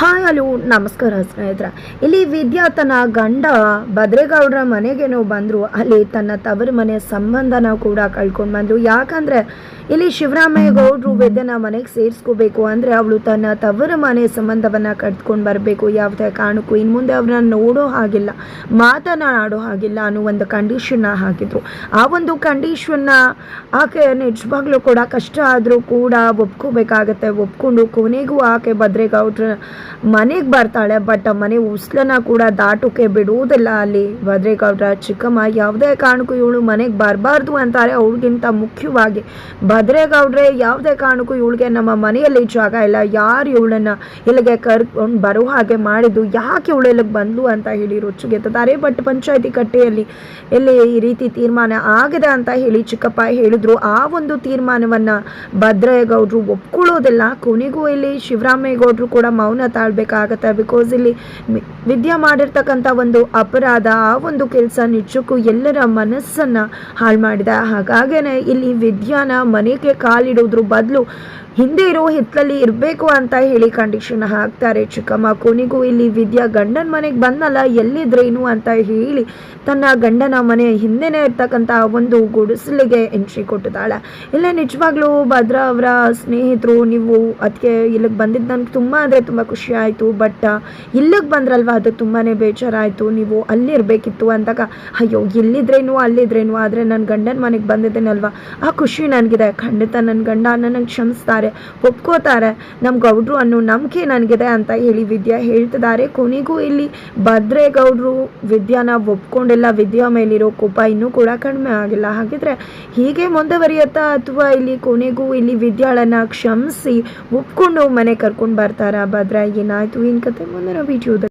Hi hello ನಮಸ್ಕಾರ ಸ್ನೇಹಿತರ. ಇಲ್ಲಿ ವಿದ್ಯಾ ತನ್ನ ಗಂಡ ಭದ್ರೇಗೌಡರ ಮನೆಗೇನೋ ಬಂದರು. ಅಲ್ಲಿ ತನ್ನ ತವರು ಮನೆ ಸಂಬಂಧನ ಕೂಡ ಕಳ್ಕೊಂಡು ಬಂದರು. ಯಾಕಂದರೆ ಇಲ್ಲಿ ಶಿವರಾಮಯ್ಯ ಗೌಡ್ರು ವಿದ್ಯನ ಮನೆಗೆ ಸೇರಿಸ್ಕೋಬೇಕು ಅಂದರೆ ಅವಳು ತನ್ನ ತವರ ಮನೆ ಸಂಬಂಧವನ್ನು ಕಟ್ಕೊಂಡು ಬರಬೇಕು. ಯಾವುದೇ ಕಾರಣಕ್ಕೂ ಇನ್ನು ಮುಂದೆ ಅವ್ರನ್ನ ನೋಡೋ ಹಾಗಿಲ್ಲ, ಮಾತನಾಡೋ ಹಾಗಿಲ್ಲ ಅನ್ನೋ ಒಂದು ಕಂಡೀಷನ್ನ ಹಾಕಿದ್ರು. ಆ ಒಂದು ಕಂಡೀಷನ್ನ ಆಕೆ ನಿಜವಾಗ್ಲೂ ಕೂಡ ಕಷ್ಟ ಆದರೂ ಕೂಡ ಒಪ್ಕೋಬೇಕಾಗತ್ತೆ. ಒಪ್ಕೊಂಡು ಕೊನೆಗೂ ಆಕೆ ಭದ್ರೇಗೌಡ್ರ ಮನೆಗೆ ಬರ್ತಾಳೆ ಬಟ್ ಮನೆ ಉಸ್ಲನ್ನ ಕೂಡ ದಾಟೋಕೆ ಬಿಡುವುದಿಲ್ಲ ಅಲ್ಲಿ. ಭದ್ರೇಗೌಡ್ರ ಚಿಕ್ಕಮ್ಮ ಯಾವುದೇ ಕಾರಣಕ್ಕೂ ಇವಳು ಮನೆಗೆ ಬರಬಾರ್ದು ಅಂತಾರೆ ಅವಳಿಗಿಂತ ಮುಖ್ಯವಾಗಿ. ಭದ್ರೇಗೌಡ್ರೆ, ಯಾವುದೇ ಕಾರಣಕ್ಕೂ ಇವಳಿಗೆ ನಮ್ಮ ಮನೆಯಲ್ಲಿ ಜಾಗ ಇಲ್ಲ. ಯಾರು ಇವಳನ್ನ ಇಲ್ಲಿಗೆ ಕರ್ಕೊಂಡು ಬರೋ ಹಾಗೆ ಮಾಡಿದ್ದು? ಯಾಕೆ ಇವಳು ಇಲ್ಲಿಗೆ ಬಂದ್ಲು ಅಂತ ಹೇಳಿ ರೊಚ್ಚಿಗೆತ್ತಾರೆ ಬಟ್ ಪಂಚಾಯತಿ ಕಟ್ಟೆಯಲ್ಲಿ ಇಲ್ಲಿ ಈ ರೀತಿ ತೀರ್ಮಾನ ಆಗಿದೆ ಅಂತ ಹೇಳಿ ಚಿಕ್ಕಪ್ಪ ಹೇಳಿದ್ರು. ಆ ಒಂದು ತೀರ್ಮಾನವನ್ನು ಭದ್ರೇಗೌಡರು ಒಪ್ಕೊಳ್ಳೋದಿಲ್ಲ. ಕೊನೆಗೂ ಇಲ್ಲಿ ಶಿವರಾಮೇಗೌಡರು ಕೂಡ ಮೌನ ತಾಳ್ಬೇಕಾಗತ್ತೆ ಬಿಕಾಸ್ ಇಲ್ಲಿ ವಿದ್ಯಾ ಮಾಡಿರ್ತಕ್ಕಂಥ ಒಂದು ಅಪರಾಧ, ಆ ಒಂದು ಕೆಲಸ ನಿಜಕ್ಕೂ ಎಲ್ಲರ ಮನಸ್ಸನ್ನ ಹಾಳು ಮಾಡಿದೆ ಹಾಗಾಗೇ ಇಲ್ಲಿ ವಿದ್ಯಾನ ಮನೆಗೆ ಕಾಲಿಡೋದ್ರ ಬದಲು ಹಿಂದೆ ಇರೋ ಹಿತ್ತಲಲ್ಲಿ ಇರಬೇಕು ಅಂತ ಹೇಳಿ ಕಂಡೀಷನ್ ಹಾಕ್ತಾರೆ. ಚಿಕ್ಕಮ್ಮ ಕೊನೆಗೂ ಇಲ್ಲಿ ವಿದ್ಯಾ ಗಂಡನ ಮನೆಗೆ ಬಂದಲ್ಲ, ಎಲ್ಲಿದ್ರೇನು ಅಂತ ಹೇಳಿ ತನ್ನ ಗಂಡನ ಮನೆ ಹಿಂದೆನೇ ಇರ್ತಕ್ಕಂಥ ಒಂದು ಗುಡಿಸಲಿಗೆ ಎಂಟ್ರಿ ಕೊಟ್ಟಿದ್ದಾಳೆ. ಇಲ್ಲೇ ನಿಜವಾಗ್ಲೂ ಭದ್ರಾ ಅವರ ಸ್ನೇಹಿತರು, ನೀವು ಅದಕ್ಕೆ ಇಲ್ಲಿಗೆ ಬಂದಿದ್ದು ನನಗೆ ತುಂಬ ಅಂದರೆ ತುಂಬ ಖುಷಿ ಆಯಿತು, ಬಟ್ ಇಲ್ಲಿಗೆ ಬಂದ್ರಲ್ವ ಅದು ತುಂಬಾ ಬೇಜಾರಾಯಿತು. ನೀವು ಅಲ್ಲಿರಬೇಕಿತ್ತು ಅಂದಾಗ, ಅಯ್ಯೋ ಇಲ್ಲಿದ್ರೇನು ಅಲ್ಲಿದ್ರೇನು, ಆದರೆ ನನ್ನ ಗಂಡನ ಮನೆಗೆ ಬಂದಿದ್ದೇನಲ್ವ? ಆ ಖುಷಿ ನನಗಿದೆ. ಖಂಡಿತ ನನ್ನ ಗಂಡ ನನಗೆ ಕ್ಷಮಿಸ್ತಾರೆ. ಒಪ್ಕೋತಾರೆ. ನಮ್ಮ ಗೌಡ್ರು ಅನ್ನೋ ನಂಬಿಕೆ ನನಗಿದೆ ಅಂತ ಹೇಳಿ ವಿದ್ಯಾ ಹೇಳ್ತಿದ್ದಾರೆ. ಕೊನೆಗೂ ಇಲ್ಲಿ ಭದ್ರೇಗೌಡರು ವಿದ್ಯಾನ ಒಪ್ಕೊಂಡಿಲ್ಲ. ವಿದ್ಯಾ ಮೇಲಿರೋ ಕೋಪ ಇನ್ನೂ ಕೂಡ ಕಡಿಮೆ ಆಗಿಲ್ಲ. ಹಾಗಿದ್ರೆ ಹೀಗೆ ಮುಂದುವರಿಯುತ್ತಾ ಅಥವಾ ಇಲ್ಲಿ ಕೊನೆಗೂ ಇಲ್ಲಿ ವಿದ್ಯಾಳನ್ನ ಕ್ಷಮಿಸಿ ಒಪ್ಕೊಂಡು ಮನೆ ಕರ್ಕೊಂಡು ಬರ್ತಾರಾ ಭದ್ರ? ಏನಾಯ್ತು? ಇನ್ ಕತೆ ಮುಂದಿನ ವಿಡಿಯೋದಲ್ಲಿ